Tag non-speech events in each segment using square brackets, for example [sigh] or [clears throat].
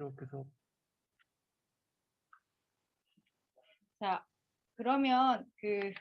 그렇게 해서. 자, 그러면 그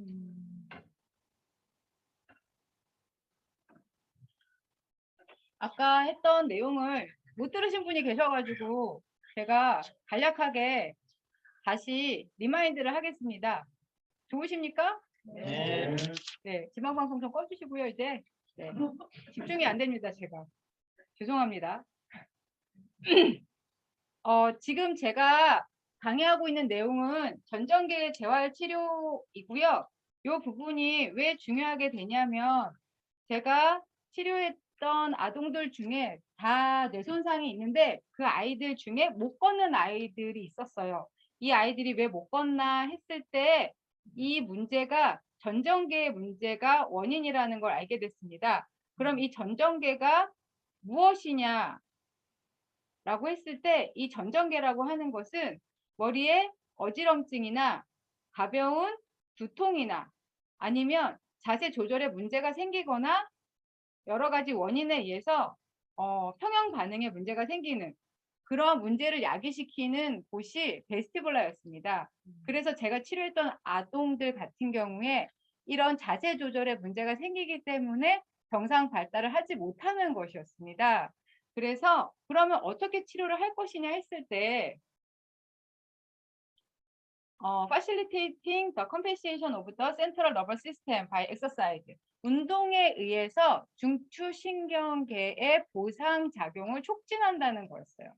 음. 아까 했던 내용을 못 들으신 분이 계셔가지고 제가 간략하게 다시 리마인드를 하겠습니다. 좋으십니까? 네. 네, 지방방송 좀 꺼주시고요, 이제. 네, 집중이 안 됩니다, 제가. 죄송합니다. [clears throat] 어, 지금 제가 강의하고 있는 내용은 전정계 재활 치료이고요. 이 부분이 왜 중요하게 되냐면 제가 치료 했던 아동들 중에 다 뇌손상이 있는데 그 아이들 중에 못 걷는 아이들이 있었어요. 이 아이들이 왜 못 걷나 했을 때 이 문제가 전정계의 문제가 원인이라는 걸 알게 됐습니다. 그럼 이 전정계가 무엇이냐? 라고 했을 때 이 전정계라고 하는 것은 머리에 어지럼증이나 가벼운 두통이나 아니면 자세 조절에 문제가 생기거나 여러 가지 원인에 의해서 어, 평형 반응에 문제가 생기는 그런 문제를 야기시키는 곳이 베스티블라였습니다. 그래서 제가 치료했던 아동들 같은 경우에 이런 자세 조절에 문제가 생기기 때문에 정상 발달을 하지 못하는 것이었습니다. 그래서 그러면 어떻게 치료를 할 것이냐 했을 때 어, facilitating the compensation of the central nervous system by exercise. 운동에 의해서 중추신경계의 보상 작용을 촉진한다는 거였어요.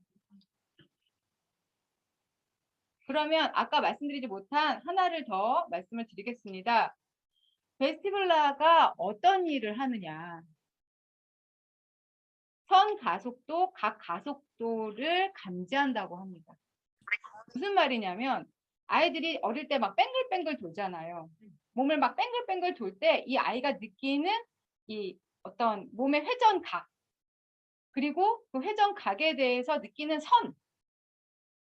그러면 아까 말씀드리지 못한 하나를 더 말씀을 드리겠습니다. 베스티블라가 어떤 일을 하느냐. 선 가속도, 각 가속도를 감지한다고 합니다. 무슨 말이냐면 아이들이 어릴 때 막 뱅글뱅글 돌잖아요. 몸을 막 뱅글뱅글 돌 때 이 아이가 느끼는 이 어떤 몸의 회전각 그리고 그 회전각에 대해서 느끼는 선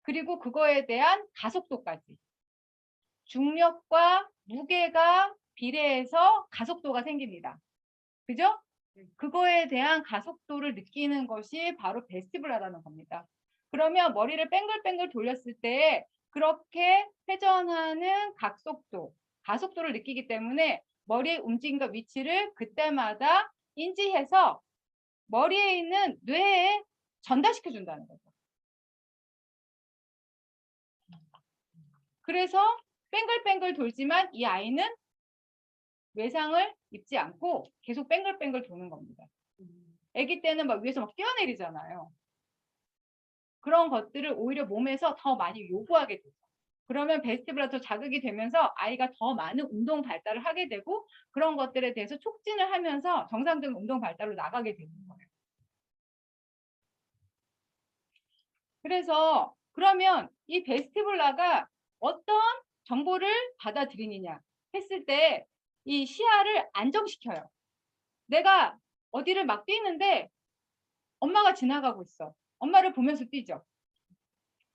그리고 그거에 대한 가속도까지 중력과 무게가 비례해서 가속도가 생깁니다. 그죠? 그거에 대한 가속도를 느끼는 것이 바로 베스티블라라는 겁니다. 그러면 머리를 뱅글뱅글 돌렸을 때 그렇게 회전하는 각속도, 가속도를 느끼기 때문에 머리의 움직임과 위치를 그때마다 인지해서 머리에 있는 뇌에 전달시켜 준다는 거죠. 그래서 뱅글뱅글 돌지만 이 아이는 외상을 입지 않고 계속 뱅글뱅글 도는 겁니다. 아기 때는 막 위에서 막 뛰어내리잖아요. 그런 것들을 오히려 몸에서 더 많이 요구하게 되죠. 그러면 베스티블라도 자극이 되면서 아이가 더 많은 운동 발달을 하게 되고 그런 것들에 대해서 촉진을 하면서 정상적인 운동 발달로 나가게 되는 거예요. 그래서 그러면 이 베스티블라가 어떤 정보를 받아들이느냐 했을 때 이 시야를 안정시켜요. 내가 어디를 막 뛰는데 엄마가 지나가고 있어. 엄마를 보면서 뛰죠.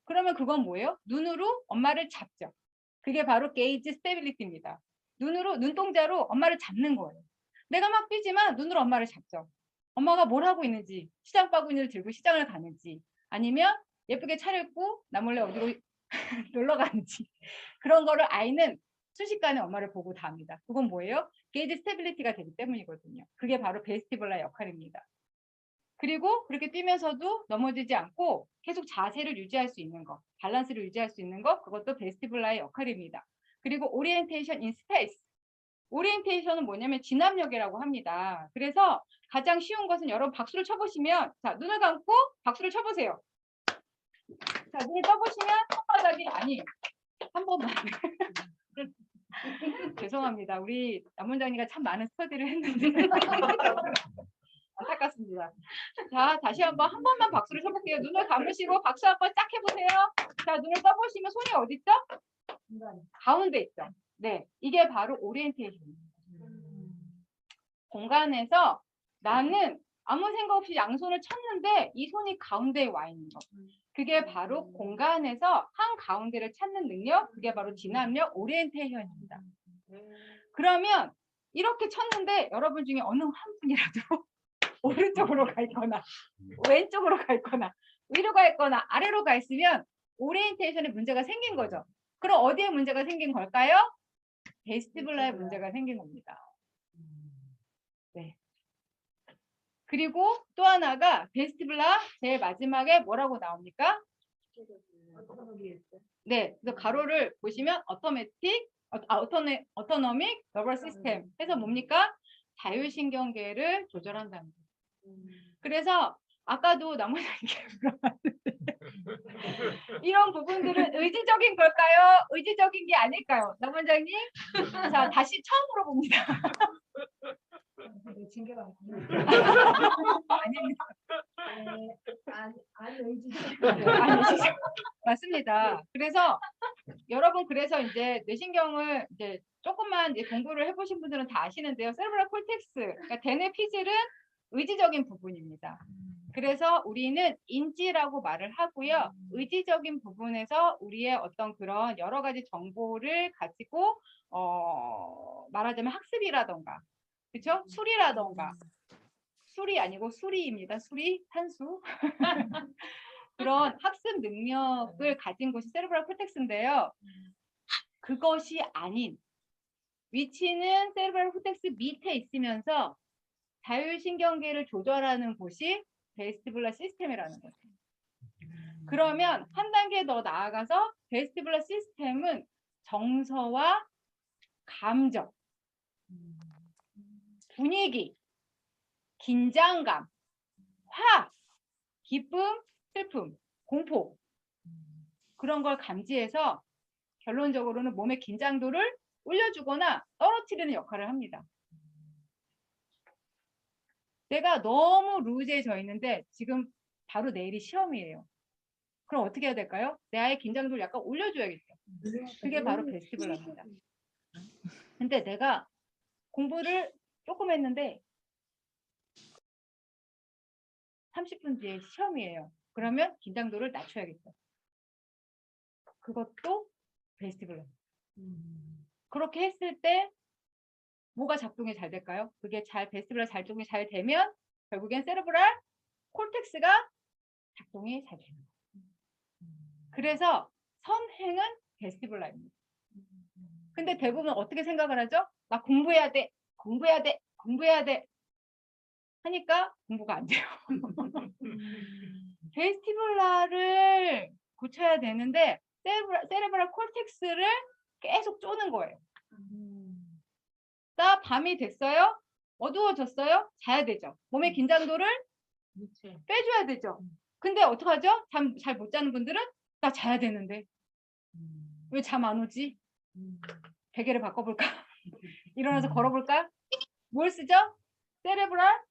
그러면 그건 뭐예요? 눈으로 엄마를 잡죠. 그게 바로 게이지 스테빌리티입니다. 눈으로 눈동자로 엄마를 잡는 거예요. 내가 막 뛰지만 눈으로 엄마를 잡죠. 엄마가 뭘 하고 있는지, 시장 바구니를 들고 시장을 가는지, 아니면 예쁘게 차려입고 나 몰래 어디로 [laughs] 놀러 가는지 [laughs] 그런 거를 아이는 순식간에 엄마를 보고 다 합니다. 그건 뭐예요? 게이지 스테빌리티가 되기 때문이거든요. 그게 바로 베스티블라 역할입니다. 그리고 그렇게 뛰면서도 넘어지지 않고 계속 자세를 유지할 수 있는 것, 밸런스를 유지할 수 있는 것, 그것도 베스티블라의 역할입니다. 그리고 오리엔테이션 인 스페이스. 오리엔테이션은 뭐냐면 진압력이라고 합니다. 그래서 가장 쉬운 것은 여러분 박수를 쳐보시면 자 눈을 감고 박수를 쳐보세요. 자 눈을 떠보시면 손바닥이 아니 한 번만 [laughs] 죄송합니다. 우리 남원장님과 참 많은 스터디를 했는데 [laughs] 안타깝습니다. 자, 다시 한번 한 번만 박수를 쳐볼게요. 눈을 감으시고 박수 한번 딱 해보세요. 자, 눈을 떠보시면 손이 어디 있죠? 가운데 있죠. 네, 이게 바로 오리엔테이션입니다. 공간에서 나는 아무 생각 없이 양손을 쳤는데 이 손이 가운데에 와 있는 거. 그게 바로 공간에서 한 가운데를 찾는 능력, 그게 바로 진압력 오리엔테이션입니다. 그러면 이렇게 쳤는데 여러분 중에 어느 한 분이라도 오른쪽으로 가 있거나 왼쪽으로 가 있거나 위로 가 있거나 아래로 가 있으면 오리엔테이션에 문제가 생긴 거죠. 그럼 어디에 문제가 생긴 걸까요? 베스티블라에 문제가 생긴 겁니다. 네. 그리고 또 하나가 베스티블라 제일 마지막에 뭐라고 나옵니까? 네, 그래서 가로를 보시면 어토매틱, 아, 어토네, 어토노믹 너버 시스템 해서 뭡니까? 자율신경계를 조절한다는. 그래서 아까도 [laughs] 물어봤는데 이런 부분들은 의지적인 걸까요? 의지적인 게 아닐까요? 남 원장님? 자, 다시 처음으로 봅니다. [laughs] 아닙니다. 아니시죠? 맞습니다. 그래서 여러분 그래서 이제 뇌신경을 이제 조금만 이제 공부를 해보신 분들은 다 아시는데요. 세르브랄 콜텍스, 그러니까 대뇌 피질은 의지적인 부분입니다. 그래서 우리는 인지라고 말을 하고요. 의지적인 부분에서 우리의 어떤 그런 여러 가지 정보를 가지고 어, 말하자면 학습이라던가, 그렇죠? 술이라던가, 술이 아니고 수리입니다. 수리, 산수. 그런 학습 능력을 가진 곳이 세르브랄 콜텍스인데요. 그것이 아닌 위치는 세르브랄 콜텍스 밑에 있으면서 자율신경계를 조절하는 곳이 베스티블라 시스템이라는 거죠. 그러면 한 단계 더 나아가서 베스티블라 시스템은 정서와 감정, 분위기, 긴장감, 화, 기쁨, 슬픔, 공포 그런 걸 감지해서 결론적으로는 몸의 긴장도를 올려주거나 떨어뜨리는 역할을 합니다. 내가 너무 루즈해져 있는데 지금 바로 내일이 시험이에요. 그럼 어떻게 해야 될까요? 내 아이의 긴장도를 약간 올려줘야겠죠. 그게 바로 베스티블라입니다. 근데 내가 공부를 조금 했는데 30분 뒤에 시험이에요. 그러면 긴장도를 낮춰야겠죠. 그것도 베스티블라. 그렇게 했을 때 뭐가 작동이 잘 될까요? 그게 잘 베스티블라 작동이 잘 되면 결국엔 세르브랄 콜텍스가 작동이 잘 되는 거예요. 그래서 선행은 베스티블라입니다. 근데 대부분 어떻게 생각을 하죠? 나 공부해야 돼, 공부해야 돼, 공부해야 돼 하니까 공부가 안 돼요. [laughs] 베스티블라를 고쳐야 되는데 세레브랄, 세레브랄 콜텍스를 계속 쪼는 거예요. 나 밤이 됐어요? 어두워졌어요? 자야 되죠. 몸의 긴장도를 빼줘야 되죠. 근데 어떡하죠? 잠 잘 못 자는 분들은 나 자야 되는데 왜 잠 안 오지? 베개를 바꿔볼까? [laughs] 일어나서 걸어볼까? 뭘 쓰죠? 세레브랄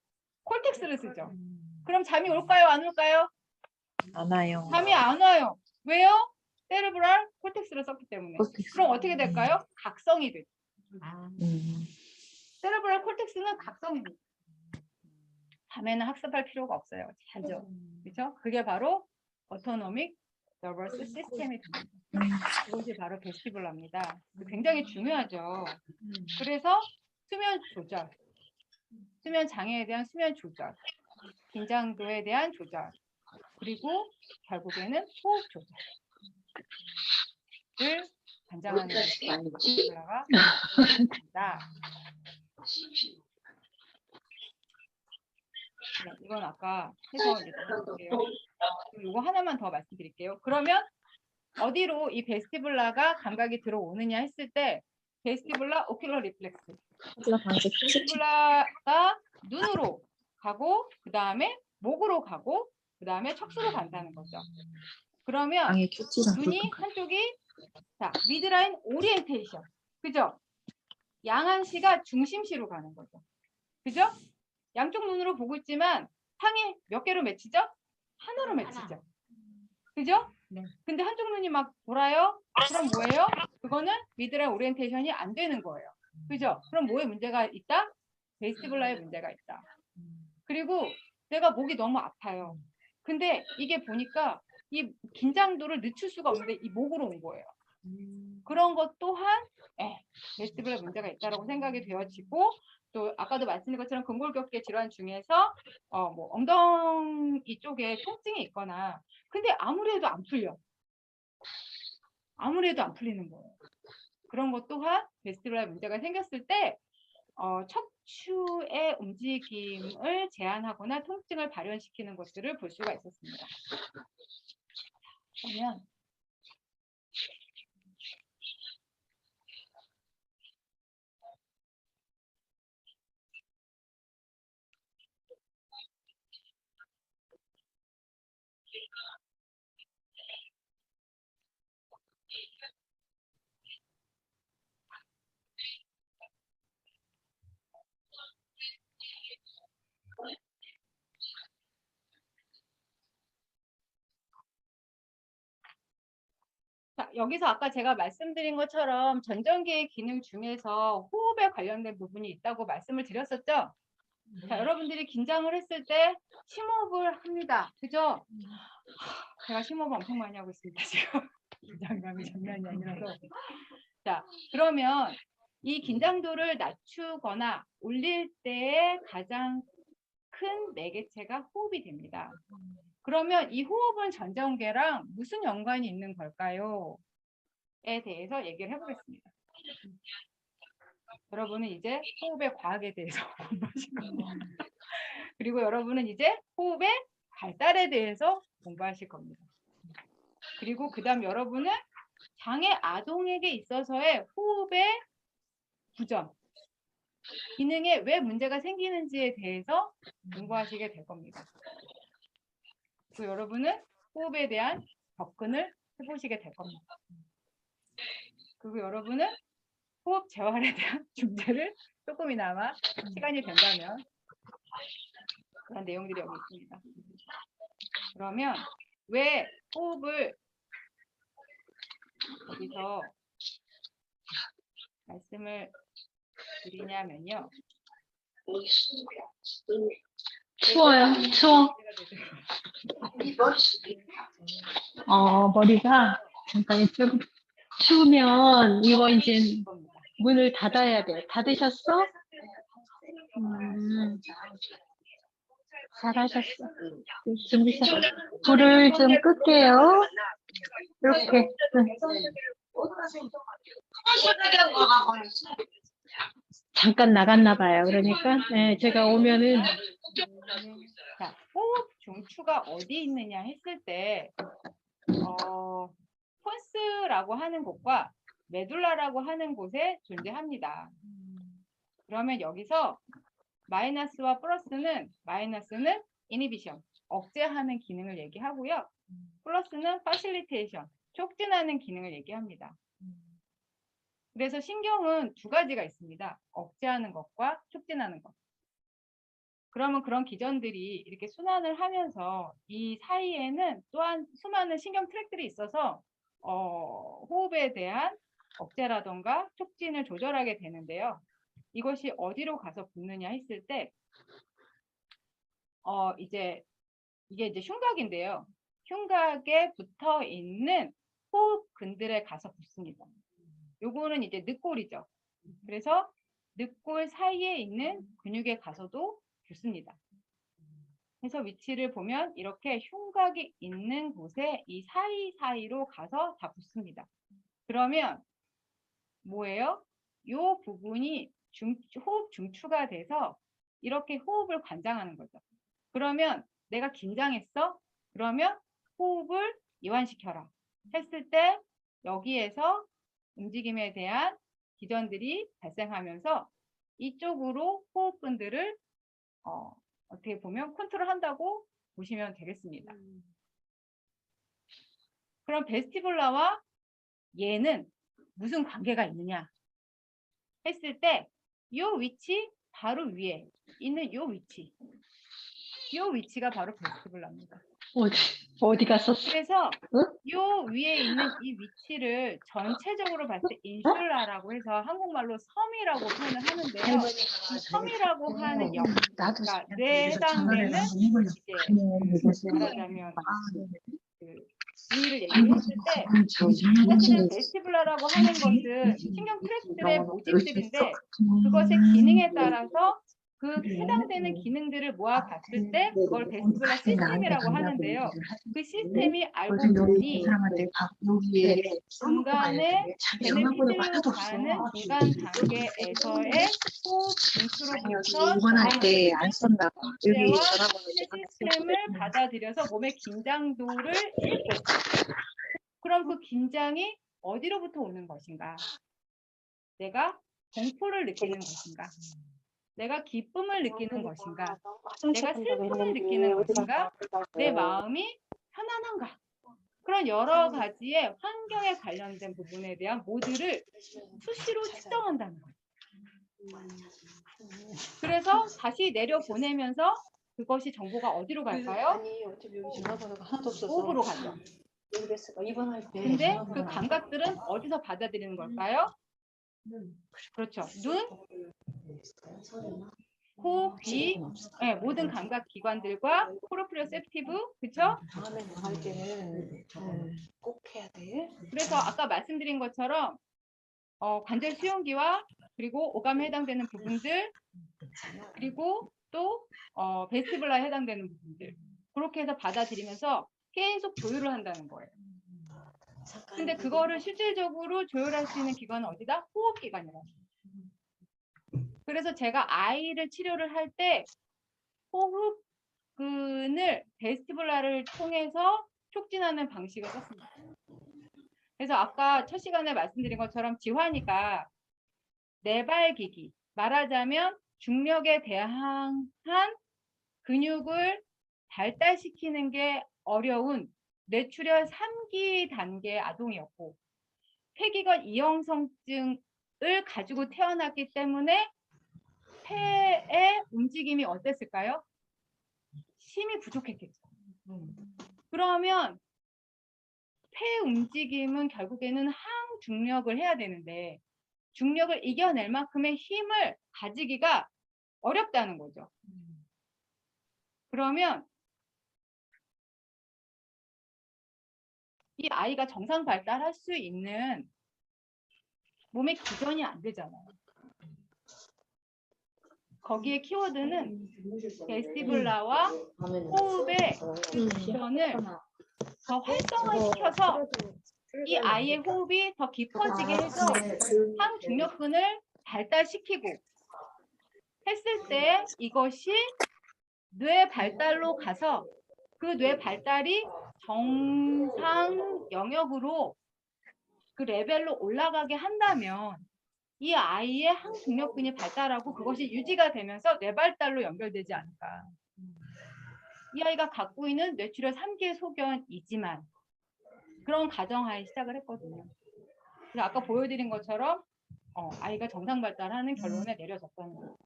콜텍스를 쓰죠. 그럼 잠이 올까요? 안 올까요? 안 와요. 잠이 안 와요. 왜요? 세레브랄 콜텍스를 썼기 때문에. 그럼 어떻게 될까요? 각성이 되죠. 음. 세레브랄 콜텍스는 각성입니다. 밤에는 학습할 필요가 없어요. 자죠. 그렇죠? 그게 바로 어토노믹 너버스 시스템이. 그것이 바로 베스티블라입니다. 굉장히 중요하죠. 그래서 수면 조절, 수면 장애에 대한 수면 조절, 긴장도에 대한 조절, 그리고 결국에는 호흡 조절을 관장하는 것이 베스티블라가 됩니다. 네, 이건 아까 해서. 그리고 이거 하나만 더 말씀드릴게요. 그러면 어디로 이 베스티블라가 감각이 들어오느냐 했을 때 베스티블라 오큘러 리플렉스 베스티블라가 눈으로 가고 그 다음에 목으로 가고 그 다음에 척수로 간다는 거죠. 그러면 눈이 한쪽이 자 미드라인 오리엔테이션 그죠? 양한시가 중심시로 가는 거죠. 그죠? 양쪽 눈으로 보고 있지만 상이 몇 개로 맺히죠? 하나로 맺히죠. 그죠? 네. 근데 한쪽 눈이 막 돌아요? 그럼 뭐예요? 그거는 미드라인 오리엔테이션이 안 되는 거예요. 그죠? 그럼 뭐에 문제가 있다? 베이스티블라에 문제가 있다. 그리고 내가 목이 너무 아파요. 근데 이게 보니까 이 긴장도를 늦출 수가 없는데 이 목으로 온 거예요. 그런 것 또한 에, 베스티블에 문제가 있다라고 생각이 되어지고 또 아까도 말씀드린 것처럼 근골격계 질환 중에서 어, 뭐 엉덩이 쪽에 통증이 있거나 근데 아무리 해도 안 풀려. 아무리 해도 안 풀리는 거예요. 그런 것 또한 베스티블에 문제가 생겼을 때 어, 척추의 움직임을 제한하거나 통증을 발현시키는 것들을 볼 수가 있었습니다. 그러면 여기서 아까 제가 말씀드린 것처럼 전정기의 기능 중에서 호흡에 관련된 부분이 있다고 말씀을 드렸었죠. 자, 여러분들이 긴장을 했을 때 심호흡을 합니다. 그죠? 하, 제가 심호흡 엄청 많이 하고 있습니다, [laughs] 지금. 긴장감이 장난이 아니라서. 자, 그러면 이 긴장도를 낮추거나 올릴 때의 가장 큰 매개체가 호흡이 됩니다. 그러면 이 호흡은 전정계랑 무슨 연관이 있는 걸까요? 에 대해서 얘기를 해보겠습니다. 여러분은 이제 호흡의 과학에 대해서 [laughs] 공부하실 겁니다. 그리고 여러분은 이제 호흡의 발달에 대해서 공부하실 겁니다. 그리고 그 다음 여러분은 장애 아동에게 있어서의 호흡의 부전, 기능에 왜 문제가 생기는지에 대해서 공부하시게 될 겁니다. 그리고 여러분은 호흡에 대한 접근을 해보시게 될 겁니다. 그리고 여러분은 호흡 재활에 대한 [laughs] 중재를 조금이나마 시간이 된다면 그런 내용들이 여기 있습니다. 그러면 왜 호흡을 여기서 말씀을 드리냐면요. 추워요. 추워. [laughs] 어, 머리가 잠깐 이쪽 추우면 이거 이제 문을 닫아야 돼. 닫으셨어? 음, 잘하셨어. 준비 잘. 불을 좀 끌게요. 이렇게. 응. 잠깐 나갔나 봐요. 그러니까 네, 제가 오면은 자, 호흡 중추가 어디 있느냐 했을 때, 어, 폰스라고 하는 곳과 메둘라라고 하는 곳에 존재합니다. 그러면 여기서 마이너스와 플러스는 마이너스는 이니비션, 억제하는 기능을 얘기하고요. 플러스는 파실리테이션, 촉진하는 기능을 얘기합니다. 그래서 신경은 두 가지가 있습니다. 억제하는 것과 촉진하는 것. 그러면 그런 기전들이 이렇게 순환을 하면서 이 사이에는 또한 수많은 신경 트랙들이 있어서 어, 호흡에 대한 억제라던가 촉진을 조절하게 되는데요. 이것이 어디로 가서 붙느냐 했을 때, 어, 이제, 이게 이제 흉곽인데요. 흉곽에 붙어 있는 호흡 근들에 가서 붙습니다. 요거는 이제 늑골이죠. 그래서 늑골 사이에 있는 근육에 가서도 붙습니다. 그래서 위치를 보면 이렇게 흉곽이 있는 곳에 이 사이사이로 가서 다 붙습니다. 그러면 뭐예요? 요 부분이 중, 호흡 중추가 돼서 이렇게 호흡을 관장하는 거죠. 그러면 내가 긴장했어? 그러면 호흡을 이완시켜라. 했을 때 여기에서 움직임에 대한 기전들이 발생하면서 이쪽으로 호흡근들을 어, 어떻게 보면 컨트롤 한다고 보시면 되겠습니다. 그럼 베스티블라와 얘는 무슨 관계가 있느냐 했을 때 이 위치 바로 위에 있는 이 위치 이 위치가 바로 베스티블라입니다. 어디, 어디 갔었어? 그래서 응? 요 위에 있는 이 위치를 전체적으로 봤을 때 인슐라라고 해서 한국말로 섬이라고 표현을 하는데요. 이 섬이라고 하는 영, 나도 그러니까 뇌에 해당되는 이제 그 의미를 얘기했을 때 사실은 베스티블라라고 하는 것은 신경 트랙들의 모집들인데 그것의 기능에 따라서 그 해당되는 기능들을 모아 봤을 때 그걸 베스티블라 시스템이라고 하는데요. 그 시스템이 알고 보니 여기에 중간에 베네피트로 가는 중간 단계에서의 호흡 분수로부터 이번할 때 안 썼나 봐. 여기 전화번호 시스템을 받아들여서 몸의 긴장도를 읽고. 그럼 그 긴장이 어디로부터 오는 것인가? 내가 공포를 느끼는 것인가? 내가 기쁨을 느끼는 것인가? 내가 슬픔을 느끼는 것인가? 내 마음이 편안한가? 그런 여러 가지의 환경에 관련된 부분에 대한 모두를 수시로 측정한다는 거예요. 그래서 다시 내려 보내면서 그것이 정보가 어디로 갈까요? 아니 어차피 여기 전화번호가 하나도 없어서 호흡으로 가죠. 근데 그 감각들은 어디서 받아들이는 걸까요? 그렇죠. 눈, 코, 귀, 네, 모든 감각 기관들과 프로프리오셉티브, 그렇죠? 다음에 나갈 때는 음, 꼭 해야 돼. 그래서 아까 말씀드린 것처럼 어, 관절 수용기와 그리고 오감에 해당되는 부분들 그리고 또 어, 베스티블라에 해당되는 부분들 그렇게 해서 받아들이면서 계속 조율을 한다는 거예요. 근데 그거를 실질적으로 조율할 수 있는 기관은 어디다? 호흡기관이라고. 그래서 제가 아이를 치료를 할 때 호흡근을 베스티블라를 통해서 촉진하는 방식을 썼습니다. 그래서 아까 첫 시간에 말씀드린 것처럼 지환이가 내발기기 말하자면 중력에 대항한 근육을 발달시키는 게 어려운 뇌출혈 3기 단계 아동이었고 폐기관 이형성증을 가지고 태어났기 때문에 폐의 움직임이 어땠을까요? 힘이 부족했겠죠. 그러면 폐 움직임은 결국에는 항중력을 해야 되는데 중력을 이겨낼 만큼의 힘을 가지기가 어렵다는 거죠. 그러면 이 아이가 정상 발달할 수 있는 몸의 기전이 안 되잖아요. 거기에 키워드는 베스티블라와 호흡의 기전을 더 활성화시켜서 이 아이의 호흡이 더 깊어지게 해서 항중력근을 발달시키고 했을 때 이것이 뇌 발달로 가서 그 뇌 발달이 정상 영역으로 그 레벨로 올라가게 한다면 이 아이의 항중력근이 발달하고 그것이 유지가 되면서 뇌 발달로 연결되지 않을까. 이 아이가 갖고 있는 뇌출혈 3기의 소견이지만 그런 가정하에 시작을 했거든요. 그래서 아까 보여드린 것처럼 어, 아이가 정상 발달하는 결론에 내려졌다는 거예요.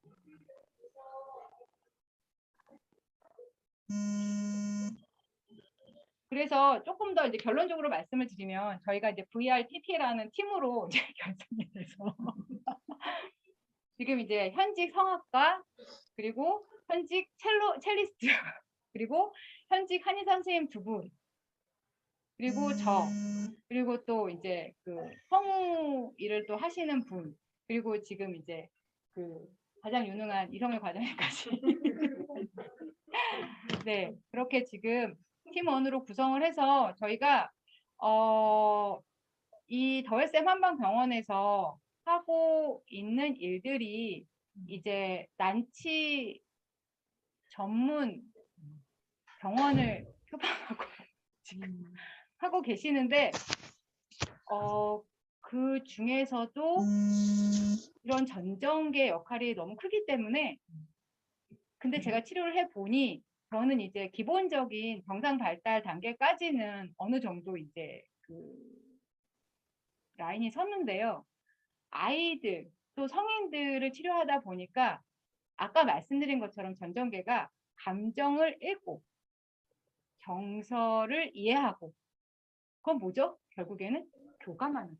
그래서 조금 더 이제 결론적으로 말씀을 드리면 저희가 이제 VRTP라는 팀으로 [laughs] 이제 결정이 돼서 [laughs] 지금 이제 현직 성악가 그리고 현직 첼로 첼리스트 [laughs] 그리고 현직 한의 선생님 두 분 그리고 저 그리고 또 이제 그 성우 일을 또 하시는 분 그리고 지금 이제 그 가장 유능한 이성일 과장님까지. 네 그렇게 지금 팀원으로 구성을 해서 저희가 어, 이 더웰쌤 한방병원에서 하고 있는 일들이 이제 난치 전문 병원을 표방하고 [laughs] 지금 하고 계시는데 어, 그 중에서도 이런 전정계 역할이 너무 크기 때문에 근데 제가 치료를 해 보니 저는 이제 기본적인 정상 발달 단계까지는 어느 정도 이제 그 라인이 섰는데요. 아이들 또 성인들을 치료하다 보니까 아까 말씀드린 것처럼 전정계가 감정을 읽고 정서를 이해하고 그건 뭐죠? 결국에는 교감하는.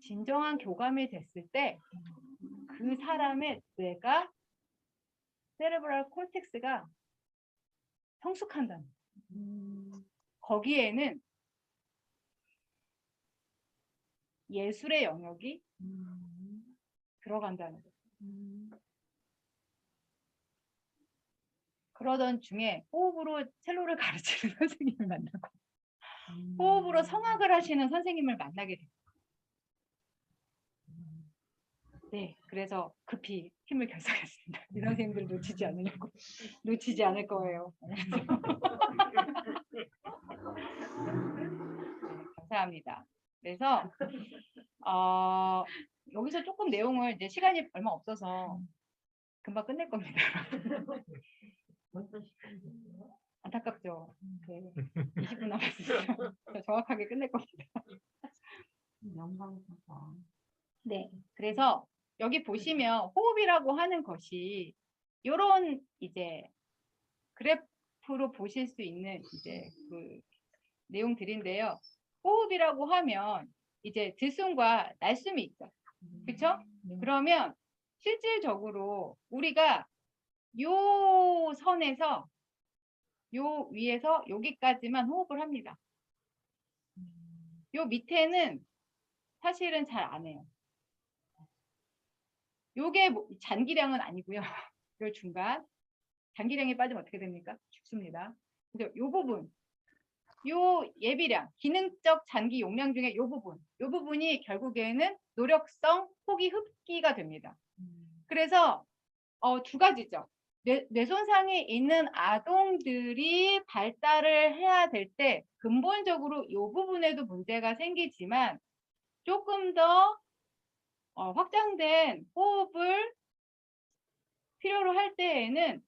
진정한 교감이 됐을 때 그 사람의 뇌가 세레브랄 콜텍스가 성숙한다는 거예요. 거기에는 예술의 영역이 들어간다는 거예요. 그러던 중에 호흡으로 첼로를 [laughs] 가르치는 선생님을 만나고 호흡으로 성악을 하시는 선생님을 만나게 돼요. 네, 그래서 급히 팀을 결성했습니다. 이 선생님들 놓치지 않으려고 [laughs] 놓치지 않을 거예요. [laughs] 네, 감사합니다. 그래서 어, 여기서 조금 내용을 이제 시간이 얼마 없어서 금방 끝낼 겁니다. [laughs] 안타깝죠. 네, 20분 남았어요. 저 정확하게 끝낼 겁니다. 네, 그래서 여기 보시면 호흡이라고 하는 것이 이런 이제 그래프로 보실 수 있는 이제 그 내용들인데요. 호흡이라고 하면 이제 들숨과 날숨이 있죠. 그렇죠? 그러면 실질적으로 우리가 요 선에서 요 위에서 여기까지만 호흡을 합니다. 요 밑에는 사실은 잘 안 해요. 요게 뭐- 잔기량은 아니고요. [laughs] 요 중간 잔기량이 빠지면 어떻게 됩니까? 죽습니다. 근데 요 부분, 요 예비량, 기능적 잔기 용량 중에 요 부분, 요 부분이 결국에는 노력성 포기 흡기가 됩니다. 그래서 어, 두 가지죠. 뇌, 뇌손상이 있는 아동들이 발달을 해야 될 때 근본적으로 이 부분에도 문제가 생기지만 조금 더 어, 확장된 호흡을 필요로 할 때에는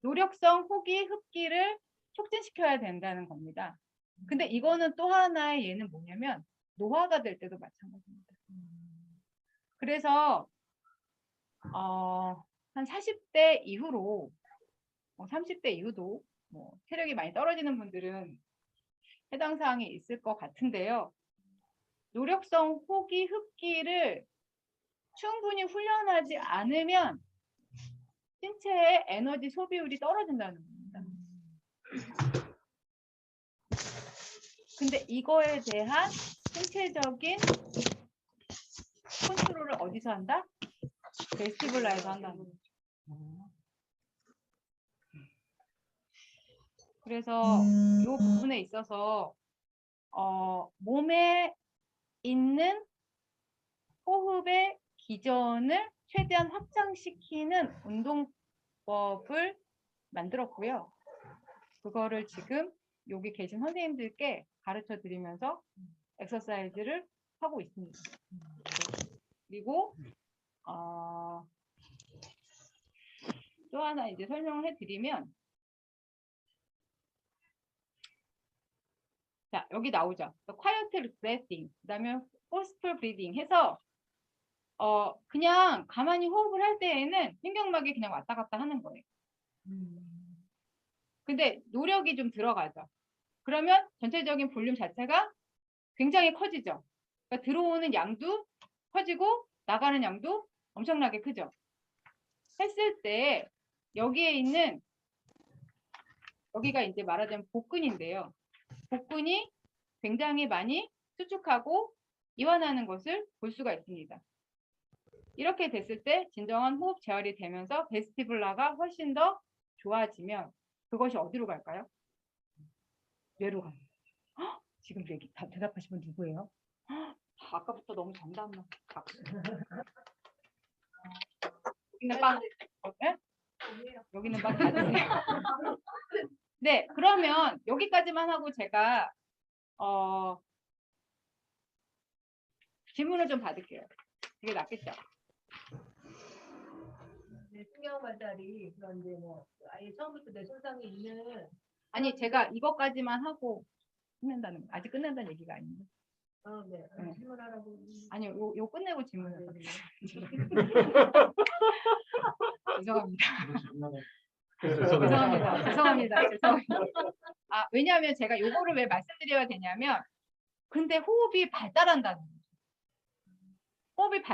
노력성 호기, 흡기를 촉진시켜야 된다는 겁니다. 근데 이거는 또 하나의 예는 뭐냐면 노화가 될 때도 마찬가지입니다. 그래서 어, 한 40대 이후로 뭐 30대 이후도 뭐 체력이 많이 떨어지는 분들은 해당 사항이 있을 것 같은데요. 노력성 호기 흡기를 충분히 훈련하지 않으면 신체의 에너지 소비율이 떨어진다는 겁니다. 근데 이거에 대한 신체적인 컨트롤을 어디서 한다? 베스티블라에서 한다는 거죠. 그래서 이 부분에 있어서 어, 몸에 있는 호흡의 기전을 최대한 확장시키는 운동법을 만들었고요. 그거를 지금 여기 계신 선생님들께 가르쳐 드리면서 엑서사이즈를 하고 있습니다. 그리고 어, 또 하나 이제 설명을 해드리면 자 여기 나오죠. Quiet breathing, 그다음에 forceful breathing 해서 어 그냥 가만히 호흡을 할 때에는 횡격막이 그냥 왔다 갔다 하는 거예요. 근데 노력이 좀 들어가죠. 그러면 전체적인 볼륨 자체가 굉장히 커지죠. 그러니까 들어오는 양도 커지고 나가는 양도 엄청나게 크죠. 했을 때 여기에 있는 여기가 이제 말하자면 복근인데요. 복근이 굉장히 많이 수축하고 이완하는 것을 볼 수가 있습니다. 이렇게 됐을 때 진정한 호흡 재활이 되면서 베스티블라가 훨씬 더 좋아지면 그것이 어디로 갈까요? 뇌로 갑니다. 헉, 지금 얘기 다 대답하신 분 누구예요? 헉, 아까부터 너무 박수. 여기는 빵. 어, 네? 여기는 빵. [laughs] 네, 그러면 여기까지만 하고 제가 어 질문을 좀 받을게요. 이게 낫겠죠? 네, 신경 발달이 그런데 뭐 아예 처음부터 내 손상이 있는 아니 제가 이것까지만 하고 끝낸다는 아직 끝낸다는 얘기가 아닌데 어, 네. 네. 질문하라고 아니 요 요, 요 끝내고 질문을 네, 받을게요. 네. [laughs] [laughs] 죄송합니다. 죄송합니다. 죄송합니다. [laughs] 죄송합니다. 아, 왜냐하면 제가 요거를 왜 말씀드려야 되냐면 근데 호흡이 발달한다는 거죠. 호흡이 발